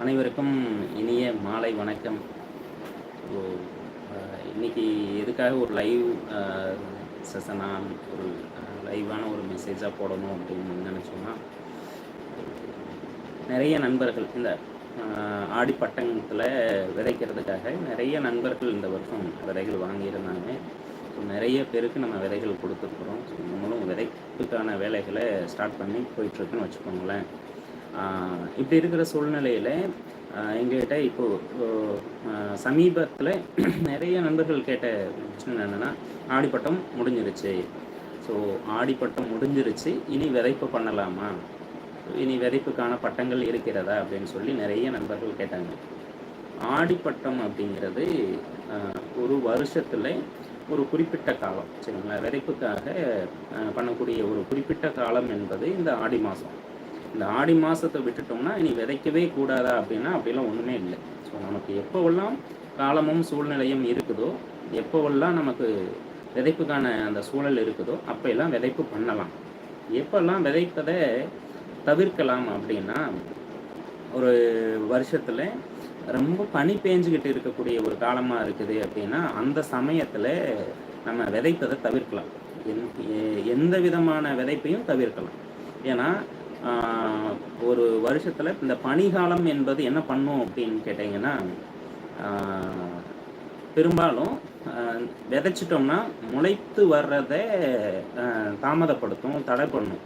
அனைவருக்கும் இனிய மாலை வணக்கம். ஸோ எதுக்காக ஒரு லைவ் செஷனாக ஒரு லைவான ஒரு மெசேஜாக போடணும் அப்படின்னு நினச்சோன்னா நிறைய நண்பர்கள் இந்த ஆஹ், ஆடிப்பட்டத்தில் விதைக்கிறதுக்காக நிறைய நண்பர்கள் இந்த வருஷம் விதைகள் வாங்கியிருந்தாங்க. ஸோ நிறைய பேருக்கு நம்ம விதைகள் கொடுத்துருக்குறோம். ஸோ நம்மளும் விதைப்புக்கான வேலைகளை ஸ்டார்ட் பண்ணி போயிட்டுருக்குன்னு வச்சுக்கோங்களேன். இப்படி இருக்கிற சூழ்நிலையில் எங்கள்கிட்ட இப்போது சமீபத்தில் நிறைய நண்பர்கள் கேட்ட பிரச்சனை என்னென்னா ஆடிப்பட்டம் முடிஞ்சிருச்சு. ஸோ ஆடிப்பட்டம் முடிஞ்சிருச்சு இனி விதைப்பு பண்ணலாமா? இனி விதைப்புக்கான பட்டங்கள் இருக்கிறதா? அப்படின்னு சொல்லி நிறைய நண்பர்கள் கேட்டாங்க. ஆடிப்பட்டம் அப்படிங்கிறது ஒரு வருஷத்தில் ஒரு குறிப்பிட்ட காலம் சரிங்களா? விதைப்புக்காக பண்ணக்கூடிய ஒரு குறிப்பிட்ட காலம் என்பது இந்த ஆடி மாதம் இந்த ஆடி மாதத்தை விட்டுட்டோம்னா இனி விதைக்கவே கூடாதா அப்படின்னா அப்படிலாம் ஒன்றுமே இல்லை. ஸோ நமக்கு எப்போவெல்லாம் காலமும் சூழ்நிலையும் இருக்குதோ எப்போவெல்லாம் நமக்கு விதைப்புக்கான அந்த சூழல் இருக்குதோ அப்போல்லாம் விதைப்பு பண்ணலாம். எப்போல்லாம் விதைப்பதை தவிர்க்கலாம் அப்படின்னா ஒரு வருஷத்தில் ரொம்ப பனி பேஞ்சுக்கிட்டு இருக்கக்கூடிய ஒரு காலமாக இருக்குது அப்படின்னா அந்த சமயத்தில் நம்ம விதைப்பதை தவிர்க்கலாம். எந்- எ- எந்த விதமான விதைப்பையும் தவிர்க்கலாம். ஏன்னா ஒரு வருஷத்தில் இந்த பனிகாலம் என்பது என்ன பண்ணும் அப்படின்னு கேட்டிங்கன்னா பெரும்பாலும் விதைச்சிட்டோம்னா முளைத்து வர்றதை தாமதப்படுத்தும் தடை பண்ணும்.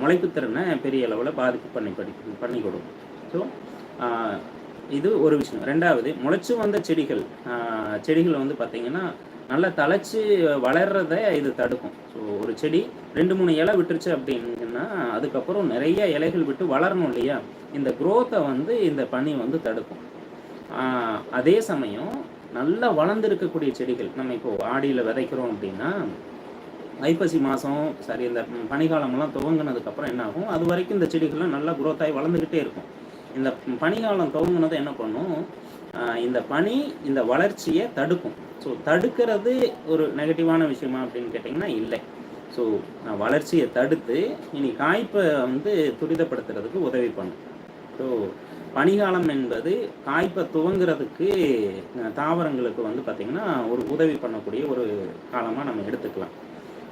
முளைப்பு திறனை பெரிய அளவில் பாதிப்பு பண்ணி படி பண்ணி கொடுக்கும். ஸோ இது ஒரு விஷயம். ரெண்டாவது முளைச்சு வந்த செடிகள் செடிகள் வந்து பார்த்திங்கன்னா நல்லா தழைச்சி வளர்றத இது தடுக்கும். ஸோ ஒரு செடி ரெண்டு மூணு இலை விட்டுருச்சு அப்படின்னா அதுக்கப்புறம் நிறைய இலைகள் விட்டு வளரணும் இல்லையா? இந்த குரோத்தை வந்து இந்த பனி வந்து தடுக்கும். அதே சமயம் நல்லா வளர்ந்துருக்கக்கூடிய செடிகள் நம்ம இப்போ ஆடியில் விதைக்கிறோம் அப்படின்னா ஐப்பசி மாதம் சரி இந்த பனிகாலம்லாம் துவங்கினதுக்கப்புறம் என்ன ஆகும்? அது வரைக்கும் இந்த செடிகள்லாம் நல்லா குரோத்தாகி வளர்ந்துக்கிட்டே இருக்கும். இந்த பனிகாலம் துவங்கினதை என்ன பண்ணும்? இந்த பனி இந்த வளர்ச்சியை தடுக்கும். ஸோ தடுக்கிறது ஒரு நெகட்டிவான விஷயமா அப்படின்னு கேட்டிங்கன்னா இல்லை. ஸோ வளர்ச்சியை தடுத்து இனி காய்ப்பை வந்து துரிதப்படுத்துறதுக்கு உதவி பண்ணும். ஸோ பனிகாலம் என்பது காய்ப்பை துவங்குறதுக்கு தாவரங்களுக்கு வந்து பார்த்திங்கன்னா ஒரு உதவி பண்ணக்கூடிய ஒரு காலமாக நம்ம எடுத்துக்கலாம்.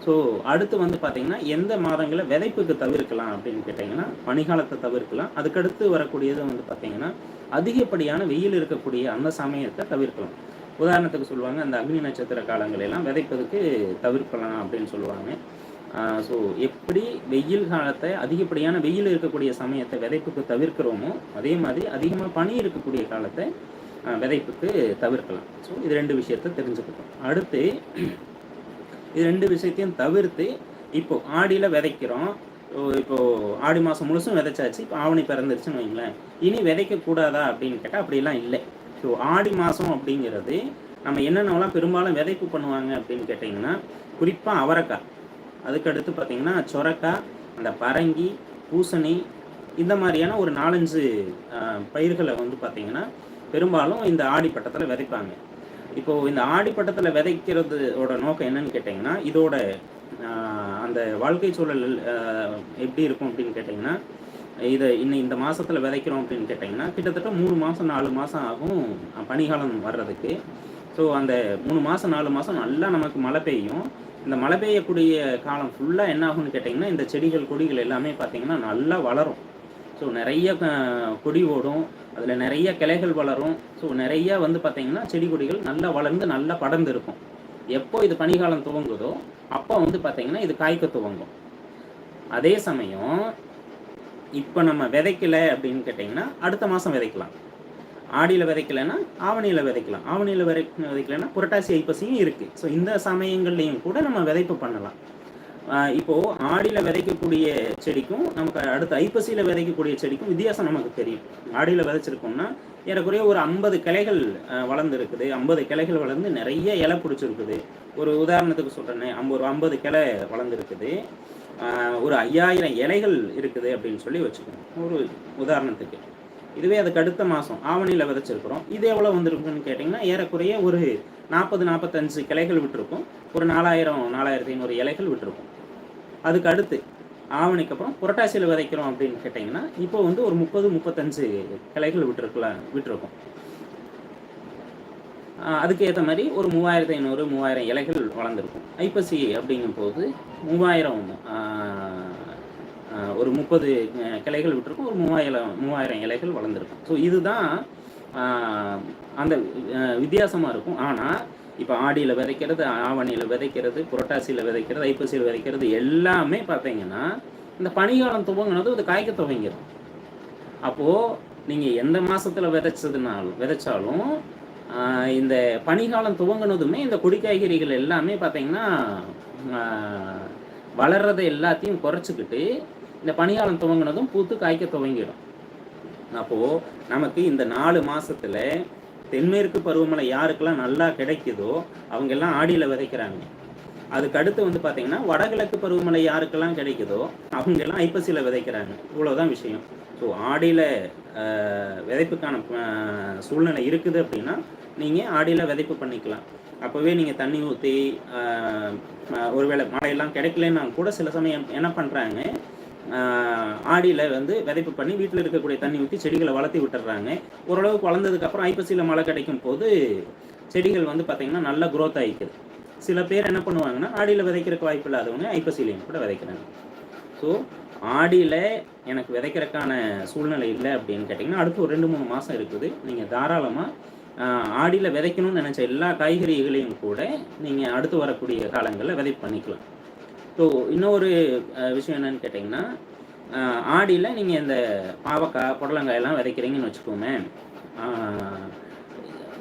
ஸோ அடுத்து வந்து பார்த்திங்கன்னா எந்த மாதங்களை விதைப்புக்கு தவிர்க்கலாம் அப்படின்னு கேட்டிங்கன்னா பனிகாலத்தை தவிர்க்கலாம். அதுக்கடுத்து வரக்கூடியது வந்து பார்த்திங்கன்னா அதிகப்படியான வெயில் இருக்கக்கூடிய அந்த சமயத்தை தவிர்க்கலாம். உதாரணத்துக்கு சொல்லுவாங்க அந்த அக்னி நட்சத்திர காலங்களெல்லாம் விதைப்பதுக்கு தவிர்க்கலாம் அப்படின்னு சொல்லுவாங்க. ஸோ எப்படி வெயில் காலத்தை அதிகப்படியான வெயில் இருக்கக்கூடிய சமயத்தை விதைப்புக்கு தவிர்க்கிறோமோ அதே மாதிரி அதிகமாக பனி இருக்கக்கூடிய காலத்தை விதைப்புக்கு தவிர்க்கலாம். ஸோ இது ரெண்டு விஷயத்தை தெரிஞ்சுக்கிட்டோம். அடுத்து இது ரெண்டு விஷயத்தையும் தவிர்த்து இப்போ ஆடியில் விதைக்கிறோம். இப்போது ஆடி மாதம் முழுசும் விதைச்சாச்சு இப்போ ஆவணி பிறந்துருச்சுன்னு வைங்களேன். இனி விதைக்கக்கூடாதா அப்படின்னு கேட்டால் அப்படிலாம் இல்லை. ஸோ ஆடி மாதம் அப்படிங்கிறது நம்ம என்னென்னலாம் பெரும்பாலும் விதைப்பு பண்ணுவாங்க அப்படின்னு கேட்டிங்கன்னா குறிப்பாக அவரைக்காய். அதுக்கடுத்து பார்த்தீங்கன்னா சொரக்காய் அந்த பரங்கி பூசணி இந்த மாதிரியான ஒரு நாலஞ்சு பயிர்களை வந்து பார்த்தீங்கன்னா பெரும்பாலும் இந்த ஆடிப்பட்டத்தில் விதைப்பாங்க. இப்போது இந்த ஆடிப்பட்டத்தில் விதைக்கிறதோட நோக்கம் என்னன்னு கேட்டிங்கன்னா இதோட அந்த வாழ்க்கை சூழல் எப்படி இருக்கும் அப்படின்னு கேட்டிங்கன்னா இதை இன்னும் இந்த மாதத்தில் விதைக்கிறோம் அப்படின்னு கேட்டிங்கன்னா கிட்டத்தட்ட மூணு மாதம் நாலு மாதம் ஆகும் பனிகாலம் வர்றதுக்கு. ஸோ அந்த மூணு மாதம் நாலு மாதம் நல்லா நமக்கு மழை பெய்யும். இந்த மழை பெய்யக்கூடிய காலம் ஃபுல்லாக என்ன ஆகும்னு கேட்டிங்கன்னா இந்த செடிகள் கொடிகள் எல்லாமே பார்த்திங்கன்னா நல்லா வளரும். ஸோ நிறைய கொடி ஓடும். அதில் நிறைய கிளைகள் வளரும். ஸோ நிறைய வந்து பார்த்திங்கன்னா செடி கொடிகள் நல்லா வளர்ந்து நல்லா படர்ந்து இருக்கும். எப்போ இது பனிகாலம் துவங்குதோ அப்போ வந்து பார்த்திங்கன்னா இது காய்க்க துவங்கும். அதே சமயம் இப்போ நம்ம விதைக்கல அப்படின்னு கேட்டிங்கன்னா அடுத்த மாதம் விதைக்கலாம். ஆடியில் விதைக்கலைன்னா ஆவணியில் விதைக்கலாம். ஆவணியில் விதை விதைக்கலைன்னா புரட்டாசி ஐப்பசியும் இருக்குது ஸோ இந்த சமயங்கள்லையும் கூட நம்ம விதைப்பு பண்ணலாம். இப்போது ஆடியில் விதைக்கக்கூடிய செடிக்கும் நமக்கு அடுத்த ஐப்பசியில் விதைக்கக்கூடிய செடிக்கும் வித்தியாசம் நமக்கு தெரியும். ஆடியில் விதைச்சிருக்கோம்னா ஏறக்குறைய ஒரு ஐம்பது கிளைகள் வளர்ந்து வளர்ந்துருக்குது. ஐம்பது கிளைகள் வளர்ந்து நிறைய இலை பிடிச்சிருக்குது. ஒரு உதாரணத்துக்கு சொல்கிறேன்னே ஐம்பது ஒரு ஐம்பது கிளை வளர்ந்துருக்குது. ஒரு ஐயாயிரம் இலைகள் இருக்குது அப்படின்னு சொல்லி வச்சுக்கோங்க. ஒரு உதாரணத்துக்கு. இதுவே அதுக்கு அடுத்த மாதம் ஆவணியில் விதைச்சிருக்கிறோம். இது எவ்வளோ வந்திருக்குன்னு கேட்டிங்கன்னா ஏறக்குறைய ஒரு நாற்பது நாற்பத்தஞ்சு கிளைகள் விட்டுருக்கும். ஒரு நாலாயிரம் நாலாயிரத்தி ஐநூறு இலைகள் விட்டுருக்கும். அதுக்கு அடுத்து ஆவணிக்கு அப்புறம் புரட்டாசியில் விதைக்கிறோம் அப்படின்னு கேட்டிங்கன்னா இப்போ வந்து ஒரு முப்பது முப்பத்தஞ்சு கிளைகள் விட்டுருக்கலாம் விட்டுருக்கோம். அதுக்கு ஏற்ற மாதிரி ஒரு மூவாயிரத்து ஐநூறு மூவாயிரம் இலைகள் வளர்ந்துருக்கும். ஐப்பசி அப்படிங்கும் போது மூவாயிரம் ஒரு முப்பது கிளைகள் விட்டுருக்கும் ஒரு மூவாயிரம் மூவாயிரம் இலைகள் வளர்ந்துருக்கும். ஸோ இதுதான் அந்த வித்தியாசமாக இருக்கும். ஆனால் இப்போ ஆடியில் விதைக்கிறது ஆவணியில் விதைக்கிறது புரட்டாசியில் விதைக்கிறது ஐப்பசியில் விதைக்கிறது எல்லாமே பார்த்தீங்கன்னா இந்த பனிகாலம் துவங்கினது அது காய்க்க துவங்கிடும் அப்போது நீங்கள் எந்த மாதத்தில் விதைச்சதுனாலும் விதைச்சாலும் இந்த பனிகாலம் துவங்கினதுமே இந்த கொடி காய்கறிகள் எல்லாமே பார்த்தீங்கன்னா ஆஹ், வளர்றதை எல்லாத்தையும் குறைச்சிக்கிட்டு இந்த பனிகாலம் துவங்கினதும் பூத்து காய்க்க துவங்கிடும் அப்போது நமக்கு இந்த நாலு மாதத்தில் தென்மேற்கு பருவமழை யாருக்கெல்லாம் நல்லா கிடைக்குதோ அவங்க எல்லாம் ஆடியில் விதைக்கிறாங்க. அதுக்கு அடுத்து வந்து பார்த்தீங்கன்னா வடகிழக்கு பருவமழை யாருக்கெல்லாம் கிடைக்குதோ அவங்க எல்லாம் ஐப்பசியில் விதைக்கிறாங்க. இவ்வளோதான் விஷயம். ஸோ ஆடியில் விதைப்புக்கான சூழ்நிலை இருக்குது அப்படின்னா நீங்கள் ஆடியில் விதைப்பு பண்ணிக்கலாம். அப்போவே நீங்கள் தண்ணி ஊற்றி ஒருவேளை மழையெல்லாம் கிடைக்கலன்னா கூட சில சமயம் என்ன பண்ணுறாங்க ஆடியில் வந்து விதைப்பு பண்ணி வீட்டில் இருக்கக்கூடிய தண்ணி ஊற்றி செடிகளை வளர்த்தி விட்டுறாங்க. ஓரளவுக்கு வளர்ந்ததுக்கப்புறம் ஐப்பசியில் மழை கிடைக்கும் போது செடிகள் வந்து பார்த்திங்கன்னா நல்லா க்ரோத் ஆகிக்குது சில பேர் என்ன பண்ணுவாங்கன்னா ஆடியில் விதைக்கிறக்கு வாய்ப்பு இல்லாதவங்க ஐப்பசிலையும் கூட விதைக்கிறாங்க. ஸோ ஆடியில் எனக்கு விதைக்கிறதுக்கான சூழ்நிலை இல்லை அப்படின்னு கேட்டிங்கன்னா அடுத்து ஒரு ரெண்டு மூணு மாதம் இருக்குது. நீங்கள் தாராளமாக ஆடியில் விதைக்கணும்னு நினச்ச எல்லா காய்கறிகளையும் கூட நீங்கள் அடுத்து வரக்கூடிய காலங்களில் விதைப்பு பண்ணிக்கலாம். ஸோ இன்னொரு விஷயம் என்னன்னு கேட்டிங்கன்னா ஆடியில் நீங்கள் இந்த பாவக்காய் புடலங்காயெல்லாம் விதைக்கிறீங்கன்னு வச்சுக்கோமே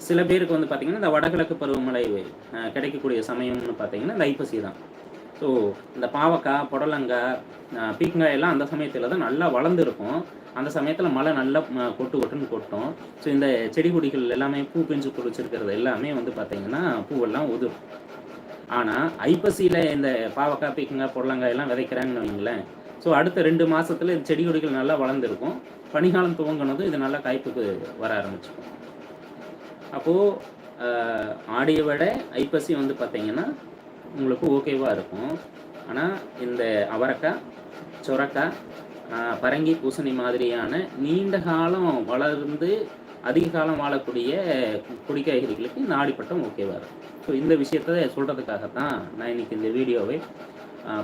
சில பேருக்கு வந்து பார்த்திங்கன்னா இந்த வடகிழக்கு பருவமழை கிடைக்கக்கூடிய சமயம்னு பார்த்தீங்கன்னா இந்த ஐப்பசி தான். ஸோ இந்த பாவக்காய் புடலங்காய் அஹ், பீக்கங்காய் எல்லாம் அந்த சமயத்தில் தான் நல்லா வளர்ந்துருக்கும். அந்த சமயத்தில் மழை நல்லா கொட்டு கொட்டுன்னு கொட்டும். ஸோ இந்த செடி கொடிகள் எல்லாமே பூ பிஞ்சு குடிச்சிருக்கிறது எல்லாமே வந்து பார்த்திங்கன்னா பூவெல்லாம் உதிரும். ஆனால் ஐப்பசியில் இந்த பாவக்காய் பீக்கங்காய் புடலங்காய் எல்லாம் விதைக்கிறாங்கன்னு வைங்களேன் ஸோ அடுத்த ரெண்டு மாதத்தில் இந்த செடி கொடிகள் நல்லா வளர்ந்துருக்கும். பனிகாலம் துவங்கினதும் இது நல்லா காய்ப்புக்கு வர ஆரம்பிச்சிடும். அப்போது ஆடியை விட ஐப்பசி வந்து பார்த்திங்கன்னா உங்களுக்கு ஓகேவாக இருக்கும். ஆனால் இந்த அவரக்காய் சுரக்காய் பரங்கி பூசணி மாதிரியான நீண்ட காலம் வளர்ந்து அதிக காலம் வாழக்கூடிய குடிக்காய்கறிகளுக்கு நாடிப்பட்டம் இந்த ஓகேவாக இருக்கும். ஸோ இந்த விஷயத்த சொல்கிறதுக்காகத்தான் நான் இன்னைக்கு இந்த வீடியோவை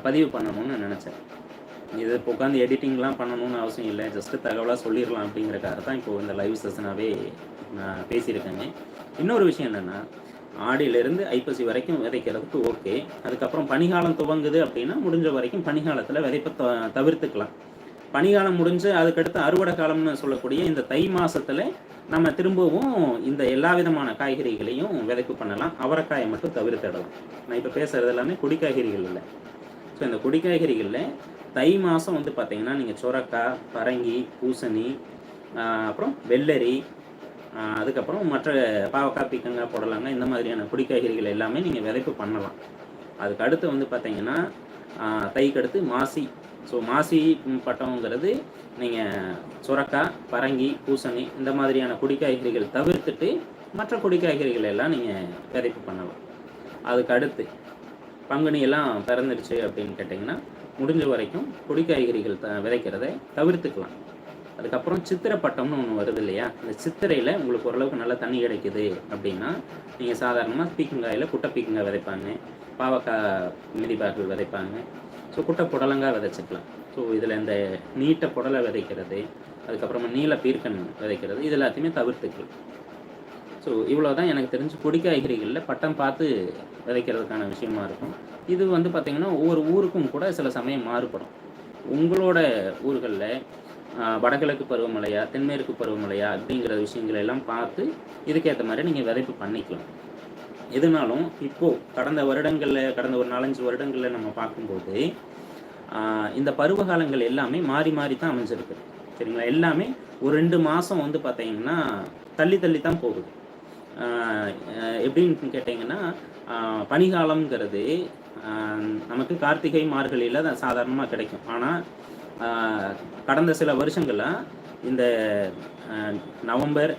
பதிவு பண்ணணும்னு நினச்சேன். இது இப்போ உட்காந்து எடிட்டிங்லாம் பண்ணணும்னு அவசியம் இல்லை. ஜஸ்ட்டு தகவலாக சொல்லிடலாம் அப்படிங்கிறக்காக தான் இப்போ இந்த லைவ் செஷனாகவே நான் பேசியிருக்கேங்க இன்னொரு விஷயம் என்னென்னா ஆடியிலேருந்து ஐப்பசி வரைக்கும் விதைக்கிறதுக்கு ஓகே அதுக்கப்புறம் பனிகாலம் துவங்குது அப்படின்னா முடிஞ்ச வரைக்கும் பனிகாலத்தில் விதைப்பை த- தவிர்த்துக்கலாம். பனிகாலம் முடிஞ்சு அதுக்கடுத்து அறுவடை காலம்னு சொல்லக்கூடிய இந்த தை மாசத்துல நம்ம திரும்பவும் இந்த எல்லா விதமான காய்கறிகளையும் விதைப்பு பண்ணலாம். அவரைக்காயை மட்டும் தவிர்த்திடலாம் நான் இப்போ பேசுறது எல்லாமே கொடி காய்கறிகள் இல்லை. ஸோ இந்த கொடி காய்கறிகளில் தை மாதம் வந்து பார்த்தீங்கன்னா நீங்கள் சுரக்காய் பரங்கி பூசணி அப்புறம் வெள்ளரி அதுக்கப்புறம் மற்ற பாவக்காய் பீக்கங்காய் போடலாங்க இந்த மாதிரியான கொடி காய்கறிகள் எல்லாமே நீங்கள் விதைப்பு பண்ணலாம். அதுக்கு அடுத்து வந்து பார்த்தீங்கன்னா தைக்கடுத்து தைக்கு அடுத்து மாசி. ஸோ மாசி பட்டம்ங்கிறது நீங்கள் சுரக்காய் பரங்கி பூசணி இந்த மாதிரியான கொடி காய்கறிகள் தவிர்த்துட்டு மற்ற கொடி எல்லாம் நீங்கள் விதைப்பு பண்ணலாம். அதுக்கு அடுத்து பங்குனி எல்லாம் பிறந்துடுச்சு அப்படின்னு கேட்டிங்கன்னா முடிஞ்ச வரைக்கும் கொடி காய்கறிகள் த விதைக்கிறத தவிர்த்துக்கலாம். அதுக்கப்புறம் சித்திரை பட்டம்னு ஒன்று வருது இல்லையா? இந்த சித்திரையில் உங்களுக்கு ஓரளவுக்கு நல்லா தண்ணி கிடைக்குது அப்படின்னா நீங்கள் சாதாரணமாக பீக்கங்காயில் குட்டை பீக்கங்காய் விதைப்பாங்க பாவக்காய் மிதிபாக்கள் விதைப்பாங்க ஸோ குட்டை புடலங்காய் விதைச்சிக்கலாம். ஸோ இதில் இந்த நீட்ட புடலை விதைக்கிறது அதுக்கப்புறமா நீல பீர்க்கன் விதைக்கிறது இது எல்லாத்தையுமே தவிர்த்துக்கலாம். ஸோ இவ்வளோ தான் எனக்கு தெரிஞ்சு கொடி காய்கறிகளில் பட்டம் பார்த்து விதைக்கிறதுக்கான விஷயமா இருக்கும். இது வந்து பார்த்திங்கன்னா ஒவ்வொரு ஊருக்கும் கூட சில சமயம் மாறுபடும். உங்களோட ஊர்களில் வடகிழக்கு பருவமழையா தென்மேற்கு பருவமழையா அப்படிங்கிற விஷயங்களை எல்லாம் பார்த்து இதுக்கேற்ற மாதிரி நீங்கள் விதைப்பு பண்ணிக்கலாம். எதுனாலும் இப்போது கடந்த வருடங்களில் கடந்த ஒரு நாலஞ்சு வருடங்களில் நம்ம பார்க்கும்போது இந்த பருவகாலங்கள் எல்லாமே மாறி மாறி தான் அமைஞ்சிருக்கு சரிங்களா? எல்லாமே ஒரு ரெண்டு மாதம் வந்து பார்த்தீங்கன்னா தள்ளி தள்ளி தான் போகுது. எப்படின்னு கேட்டிங்கன்னா பனிகாலம்ங்கிறது நமக்கு கார்த்திகை மார்கழியில் தான் சாதாரணமாக கிடைக்கும். ஆனால் கடந்த சில வருஷங்களில் இந்த நவம்பர்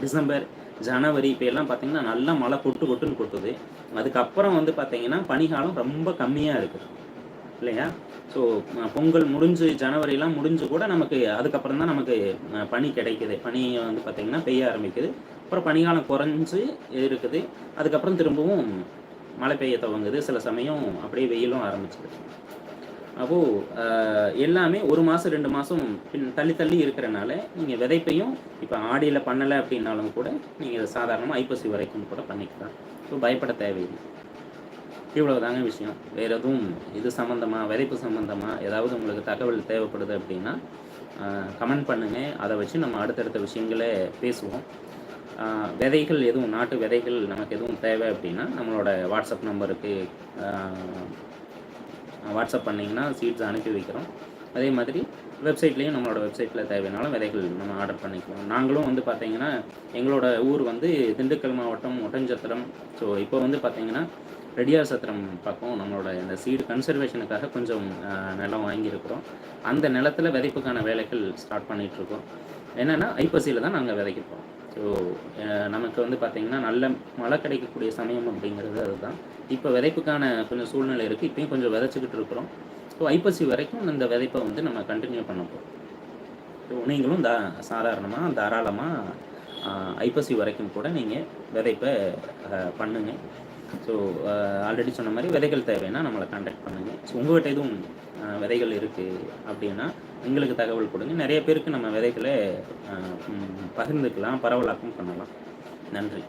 டிசம்பர் ஜனவரி இப்போ எல்லாம் பார்த்தீங்கன்னா நல்லா மழை கொட்டு கொட்டுன்னு கொட்டுது. அதுக்கப்புறம் வந்து பார்த்தீங்கன்னா பனிகாலம் ரொம்ப கம்மியாக இருக்குது இல்லையா? ஸோ பொங்கல் முடிஞ்சு ஜனவரிலாம் முடிஞ்சு கூட நமக்கு அதுக்கப்புறம் தான் நமக்கு பனி கிடைக்குது. பனி வந்து பார்த்திங்கன்னா பெய்ய ஆரம்பிக்குது. அப்புறம் பனிகாலம் குறைஞ்சி இருக்குது. அதுக்கப்புறம் திரும்பவும் மழை பெய்ய துவங்குது. சில சமயம் அப்படியே வெயிலும் ஆரம்பிச்சிது. அப்போது எல்லாமே ஒரு மாதம் ரெண்டு மாதம் பின் தள்ளி தள்ளி இருக்கிறனால நீங்கள் விதைப்பையும் இப்போ ஆடியில் பண்ணலை அப்படின்னாலும் கூட நீங்கள் சாதாரணமாக ஐப்பசி வரைக்கும் கூட பண்ணிக்கலாம். ஸோ பயப்பட தேவையில்லை. இவ்வளவு தாங்க விஷயம். வேறு எதுவும் இது சம்மந்தமாக விதைப்பு சம்மந்தமாக ஏதாவது உங்களுக்கு தகவல் தேவைப்படுது அப்படின்னா கமெண்ட் பண்ணுங்கள் அதை வச்சு நம்ம அடுத்தடுத்த விஷயங்களே பேசுவோம். விதைகள் எதுவும் நாட்டு விதைகள் நமக்கு எதுவும் தேவை அப்படின்னா நம்மளோட வாட்ஸ்அப் நம்பருக்கு வாட்ஸ்அப் பண்ணிங்கன்னா சீட்ஸ் அனுப்பி வைக்கிறோம். அதே மாதிரி வெப்சைட்லேயும் நம்மளோட வெப்சைட்டில் தேவையானாலும் விதைகள் நம்ம ஆர்டர் பண்ணிக்கலாம் நாங்களும் வந்து பார்த்தீங்கன்னா எங்களோட ஊர் வந்து திண்டுக்கல் மாவட்டம் ஒட்டஞ்சத்திரம் ஸோ இப்போ வந்து பார்த்தீங்கன்னா ரெடியார் சத்திரம் பக்கம் நம்மளோட இந்த சீடு கன்சர்வேஷனுக்காக கொஞ்சம் நிலம் வாங்கியிருக்கிறோம். அந்த நிலத்தில் விதைப்புக்கான வேலைகள் ஸ்டார்ட் பண்ணிகிட்ருக்கோம் என்னென்னா ஐப்பசியில் தான் நாங்கள் விதைக்கிறோம் ஸோ நமக்கு வந்து பார்த்திங்கன்னா நல்ல மழை கிடைக்கக்கூடிய சமயம் அப்படிங்கிறது அதுதான். இப்போ விதைப்புக்கான கொஞ்சம் சூழ்நிலை இருக்குது இப்பயும் கொஞ்சம் விதைச்சிக்கிட்டு இருக்கிறோம். ஸோ ஐப்பசி வரைக்கும் இந்த விதைப்பை வந்து நம்ம கண்டினியூ பண்ண போகிறோம் ஸோ நீங்களும் தா சாதாரணமாக தாராளமாக ஐப்பசி வரைக்கும் கூட நீங்கள் விதைப்பை பண்ணுங்கள் பண்ணுங்க. ஸோ ஆல்ரெடி சொன்ன மாதிரி விதைகள் தேவைன்னா நம்மளை கான்டாக்ட் பண்ணுங்கள் ஸோ உங்கள்கிட்ட எதுவும் விதைகள் இருக்குது அப்படின்னா எங்களுக்கு தகவல் கொடுங்க. நிறைய பேருக்கு நம்ம விதைகளை பகிர்ந்துக்கலாம் பரவலாக்கம் பண்ணலாம். நன்றி.